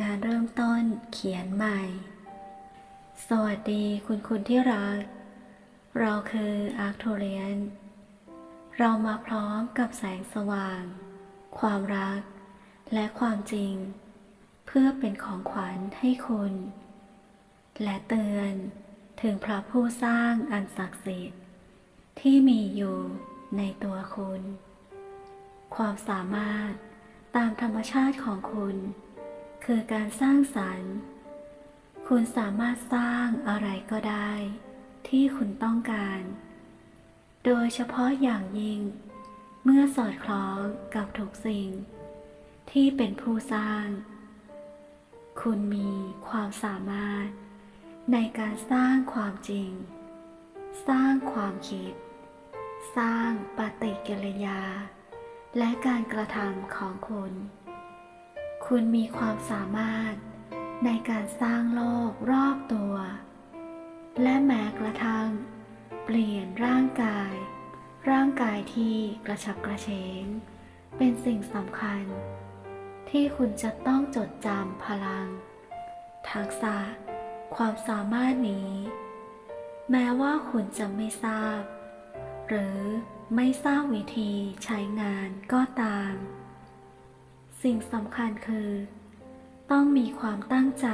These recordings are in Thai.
การเริ่มต้นเขียนใหม่ สวัสดีคุณคุณที่รัก เราคืออาร์คโทเรียน เรามาพร้อมกับแสงสว่าง ความรัก และความจริง เพื่อเป็นของขวัญให้คุณ และเตือนถึงพระผู้สร้างอันศักดิ์สิทธิ์ ที่มีอยู่ในตัวคุณ ความสามารถตามธรรมชาติของคุณ คือการสร้างสรรค์ คุณสามารถสร้างอะไรก็ได้ ที่คุณต้องการ โดยเฉพาะอย่างยิ่ง เมื่อสอดคล้องกับทุกสิ่ง ที่เป็นผู้สร้าง คุณมีความสามารถ ในการสร้างความจริง สร้างความคิด สร้างปฏิกิริยา และการกระทำของคุณ คุณมีความสามารถในการสร้างโลกรอบตัว และแม้กระทั่ง เปลี่ยนร่างกาย ร่างกายที่กระฉับกระเฉง เป็นสิ่งสำคัญ ที่คุณจะต้องจดจำพลัง ทักษะ ความสามารถนี้ แม้ว่าคุณจะไม่ทราบ หรือไม่ทราบวิธีใช้งานก็ตาม สิ่งสำคัญคือ ต้องมีความตั้งใจ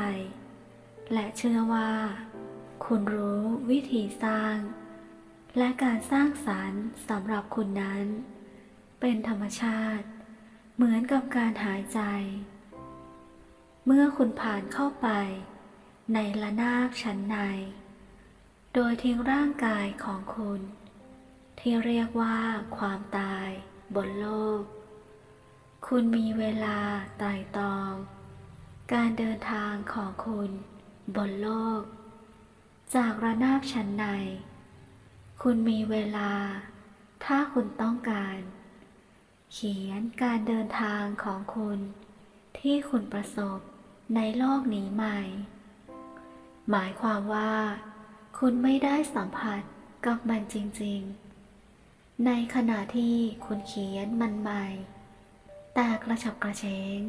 และเชื่อว่า คุณรู้วิธีสร้าง และการสร้างสรรค์สำหรับคุณนั้น เป็นธรรมชาติ เหมือนกับการหายใจ เมื่อคุณผ่านเข้าไป ในระนาบชั้นใน โดยทิ้งร่างกายของคุณ ที่เรียกว่าความตายบนโลก คุณมีเวลาไต่ตอง การเดินทางของคุณบนโลก จากระนาบชั้นใน คุณมีเวลา ถ้าคุณต้องการ เขียนการเดินทางของคุณ ที่คุณประสบในโลกนี้ใหม่ หมายความว่า คุณไม่ได้สัมผัสกับมันจริง ๆ ในขณะที่คุณเขียนมันใหม่ แต่กระฉับกระเฉง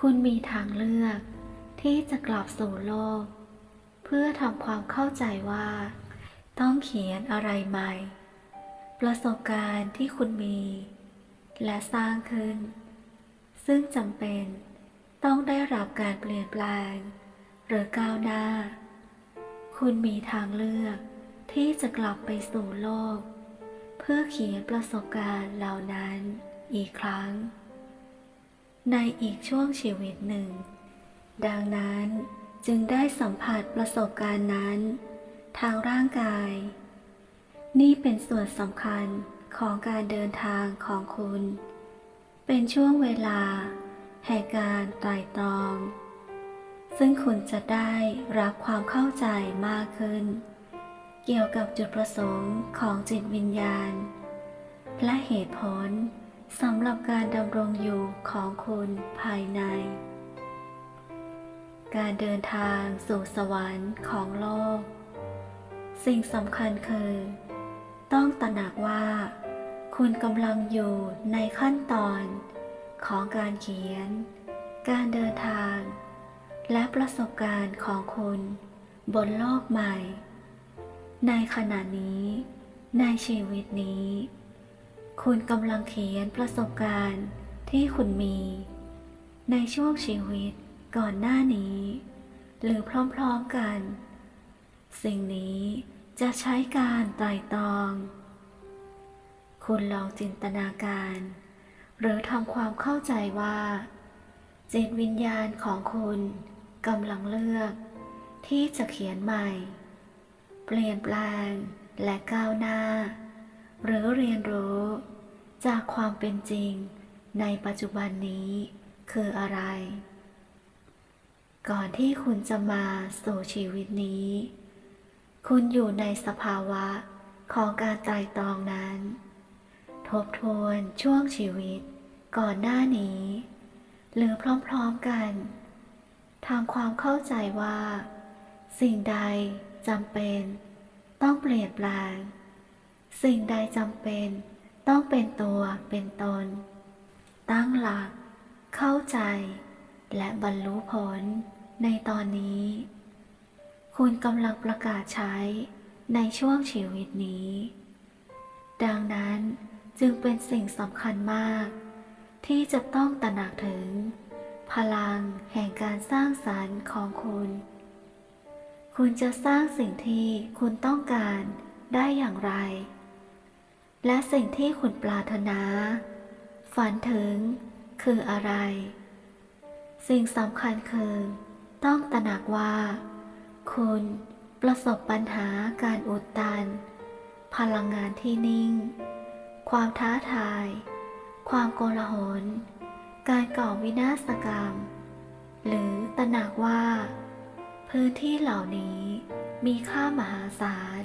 คุณมีทางเลือกที่จะกลับสู่โลก เพื่อทำความเข้าใจว่า ต้องเขียนอะไรใหม่ ประสบการณ์ที่คุณมี และสร้างขึ้น ซึ่งจำเป็นต้องได้รับการเปลี่ยนแปลง หรือก้าวหน้า คุณมีทางเลือกที่จะกลับไปสู่โลก เพื่อเขียนประสบการณ์เหล่านั้น อีกครั้ง ในอีกช่วงชีวิตหนึ่ง ดังนั้นจึงได้สัมผัสประสบการณ์นั้น ทางร่างกาย นี่เป็นส่วนสำคัญของการเดินทางของคุณ เป็นช่วงเวลา แห่งการไตรตรอง ซึ่งคุณจะได้รับความเข้าใจมากขึ้น เกี่ยวกับจุดประสงค์ของจิตวิญญาณ และเหตุผล สำหรับการดำรงอยู่ของคุณภายใน การเดินทางสู่สวรรค์ของโลก สิ่งสำคัญคือ ต้องตระหนักว่า คุณกำลังอยู่ในขั้นตอนของการเขียน การเดินทาง และประสบการณ์ของคุณบนโลกใหม่ ในขณะนี้ ในชีวิตนี้ คุณกำลังเขียนประสบการณ์ที่คุณมี ในช่วงชีวิตก่อนหน้านี้ หรือพร้อมๆกัน สิ่งนี้จะใช้การไต่ตอง คุณลองจินตนาการ หรือทำความเข้าใจว่า จิตวิญญาณของคุณกำลังเลือก ที่จะเขียนใหม่ เปลี่ยนแปลงและก้าวหน้า หรือเรียนรู้ จากความเป็นจริงในปัจจุบันนี้คืออะไร ก่อนที่คุณจะมาสู่ชีวิตนี้ คุณอยู่ในสภาวะของการตร่ตองนั้น ทบทวนช่วงชีวิตก่อนหน้านี้ หรือพร้อมๆกันทำความเข้าใจว่า สิ่งใดจำเป็น ต้องเปลี่ยนแปลง สิ่งใดจำเป็น ต้องเป็นตัวเป็นตน ตั้งหลัก เข้าใจ และบรรลุผลในตอนนี้ คุณกำลังประกาศใช้ในช่วงชีวิตนี้ ดังนั้นจึงเป็นสิ่งสำคัญมาก ที่จะต้องตระหนักถึง พลังแห่งการสร้างสรรค์ของคุณ คุณจะสร้างสิ่งที่คุณต้องการได้อย่างไร และสิ่งที่คุณปรารถนา ฝันถึงคืออะไร สิ่งสำคัญคือ ต้องตระหนักว่า คุณประสบปัญหาการอุดตัน พลังงานที่นิ่ง ความท้าทาย ความโกลาหล การก่อวินาศกรรม หรือตระหนักว่า พื้นที่เหล่านี้มีค่ามหาศาล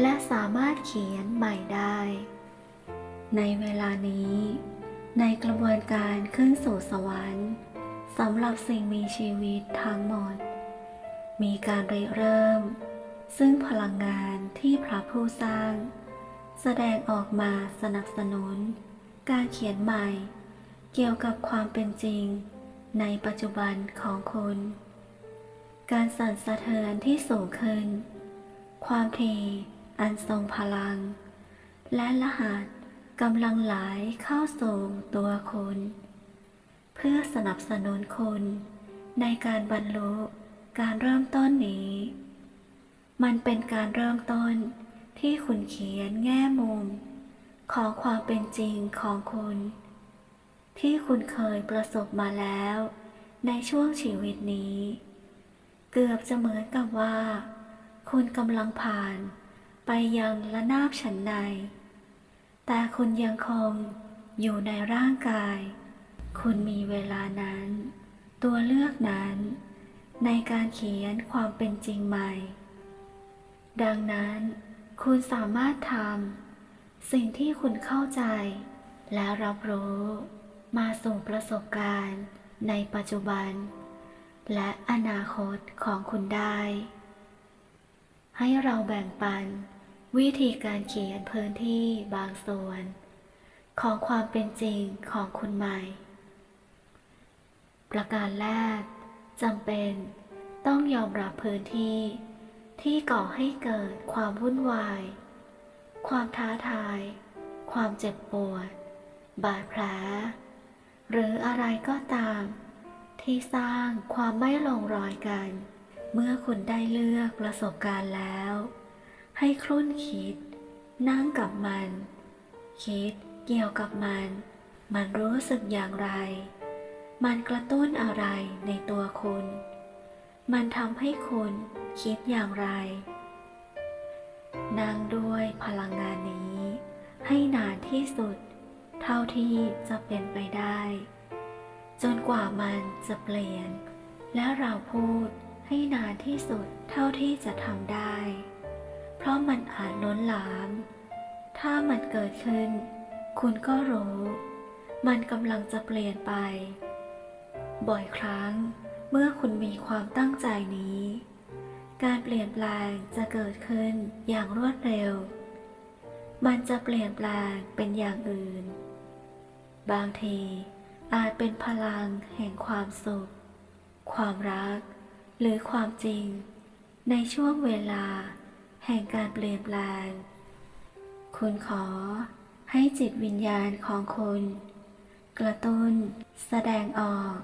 และสามารถเขียนใหม่ได้ ในเวลานี้ ในกระบวนการขึ้นสู่สวรรค์สำหรับสิ่งมีชีวิตทั้งหมด มีการริเริ่ม ซึ่งพลังงานที่พระผู้สร้าง แสดงออกมาสนับสนุน การเขียนใหม่ เกี่ยวกับความเป็นจริง ในปัจจุบันของคุณการสั่นสะเทือนที่สูงขึ้น ความถี่ อันทรงพลัง และรหัสกำลังไหลเข้าสู่ตัวคุณ เพื่อสนับสนุนคุณในการบรรลุการเริ่มต้นนี้ มันเป็นการเริ่มต้นที่คุณเขียนแง่มุม ของความเป็นจริงของคุณ ที่คุณเคยประสบมาแล้ว ในช่วงชีวิตนี้ เกือบจะเหมือนกับว่า คุณกำลังผ่าน ไปยังระนาบชั้นใน แต่คุณยังคงอยู่ในร่างกาย คุณมีเวลานั้น ตัวเลือกนั้น ในการเขียนความเป็นจริงใหม่ ดังนั้นคุณสามารถทำสิ่งที่คุณเข้าใจ และรับรู้มาสู่ประสบการณ์ในปัจจุบัน และอนาคตของคุณได้ ให้เราแบ่งปัน วิธีการเขียนพื้นที่บางส่วน ของความเป็นจริงของคุณใหม่ ประการแรกจำเป็นต้องยอมรับพื้นที่ที่ก่อให้เกิดความวุ่นวาย ความท้าทาย ความเจ็บปวด บาดแผล หรืออะไรก็ตาม ที่สร้างความไม่ลงรอยกัน เมื่อคุณได้เลือกประสบการณ์แล้ว ให้ครุ่นคิด นั่งกับมัน คิดเกี่ยวกับมัน มันรู้สึกอย่างไร มันกระตุ้นอะไรในตัวคุณ มันทำให้คุณคิดอย่างไร นั่งด้วยพลังงานนี้ ให้นานที่สุด เท่าที่จะเป็นไปได้ จนกว่ามันจะเปลี่ยน และเราพูดให้นานที่สุดเท่าที่จะทำได้ เพราะมันอาจล้นหลาม ถ้ามันเกิดขึ้น คุณก็รู้ มันกำลังจะเปลี่ยนไป บ่อยครั้งเมื่อคุณมีความตั้งใจนี้ การเปลี่ยนแปลงจะเกิดขึ้นอย่างรวดเร็ว มันจะเปลี่ยนแปลงเป็นอย่างอื่น บางทีอาจเป็นพลังแห่งความสุข ความรัก หรือความจริง ในช่วงเวลา แห่งการเปลี่ยนแปลง คุณขอให้จิตวิญญาณของคุณ กระตุ้น แสดงออก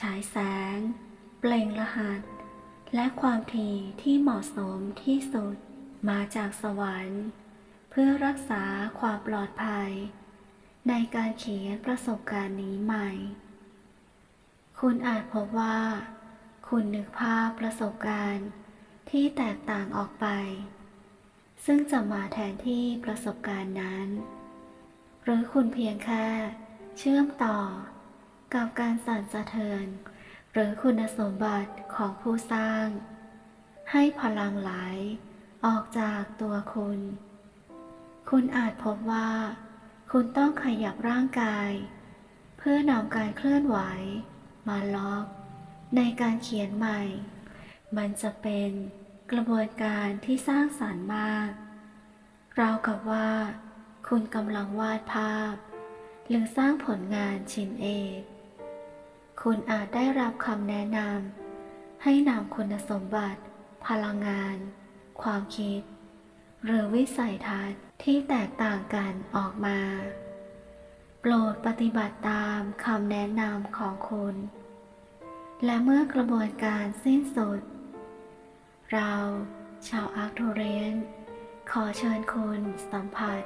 ฉายแสง เปล่งรหัส และความถี่ที่เหมาะสมที่สุดมาจากสวรรค์ เพื่อรักษาความปลอดภัย ในการเขียนประสบการณ์นี้ใหม่ คุณอาจพบว่า คุณนึกภาพประสบการณ์ ที่แตกต่างออกไป ซึ่งจะมาแทนที่ประสบการณ์นั้น หรือคุณเพียงแค่เชื่อมต่อ กับการสั่นสะเทือน หรือคุณสมบัติของผู้สร้าง ให้พลังไหล ออกจากตัวคุณ คุณอาจพบว่า คุณต้องขยับร่างกาย เพื่อนำการเคลื่อนไหว มาล็อก ในการเขียนใหม่ มันจะเป็น กระบวนการที่สร้างสารรค์มาก ราวกับว่า คุณกำลังวาดภาพ หรือสร้างผลงานชิ้นเอกคุณอาจได้รับคำแนะนำให้นำคุณสมบัติ พลังงาน ความคิด หรือวิสัยทัศน์ที่แตกต่างกันออกมา โปรดปฏิบัติตามคำแนะนำของคุณ และเมื่อกระบวนการสิ้นสุด เรา ชาวอาร์คโทเรนขอเชิญคุณสัมผัส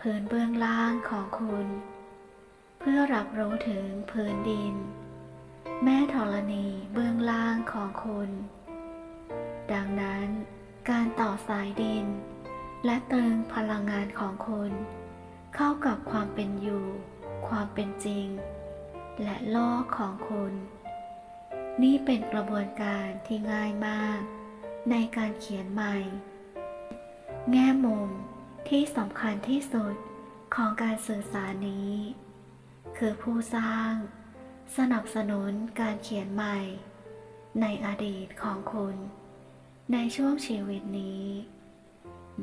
พื้นเบื้องล่างของคุณ เพื่อรับรู้ถึงพื้นดิน แม่ธรณีเบื้องล่างของคุณ ดังนั้นการต่อสายดิน และเติมพลังงานของคุณ เข้ากับความเป็นอยู่ ความเป็นจริง และโลกของคุณ นี่เป็นกระบวนการที่ง่ายมาก ในการเขียนใหม่ แง่มุมที่สำคัญที่สุดของการสื่อสารนี้ คือผู้สร้าง สนับสนุนการเขียนใหม่ ในอดีตของคุณ ในช่วงชีวิตนี้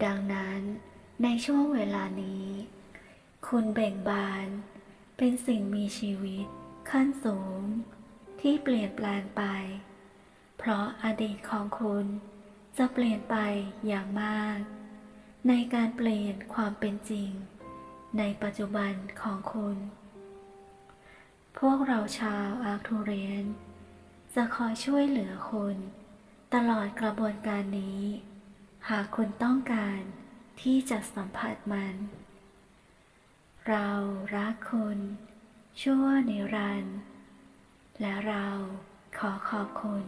ดังนั้นในช่วงเวลานี้ คุณเบ่งบาน เป็นสิ่งมีชีวิตขั้นสูง ที่เปลี่ยนแปลงไป เพราะอดีตของคุณ จะเปลี่ยนไปอย่างมาก ในการเปลี่ยนความเป็นจริง ในปัจจุบันของคุณ พวกเราชาวอาร์ทูเรียน จะคอยช่วยเหลือคุณ ตลอดกระบวนการนี้ หากคุณต้องการที่จะสัมผัสมัน เรารักคุณ ชั่วนิรันดร์และเราขอขอบคุณ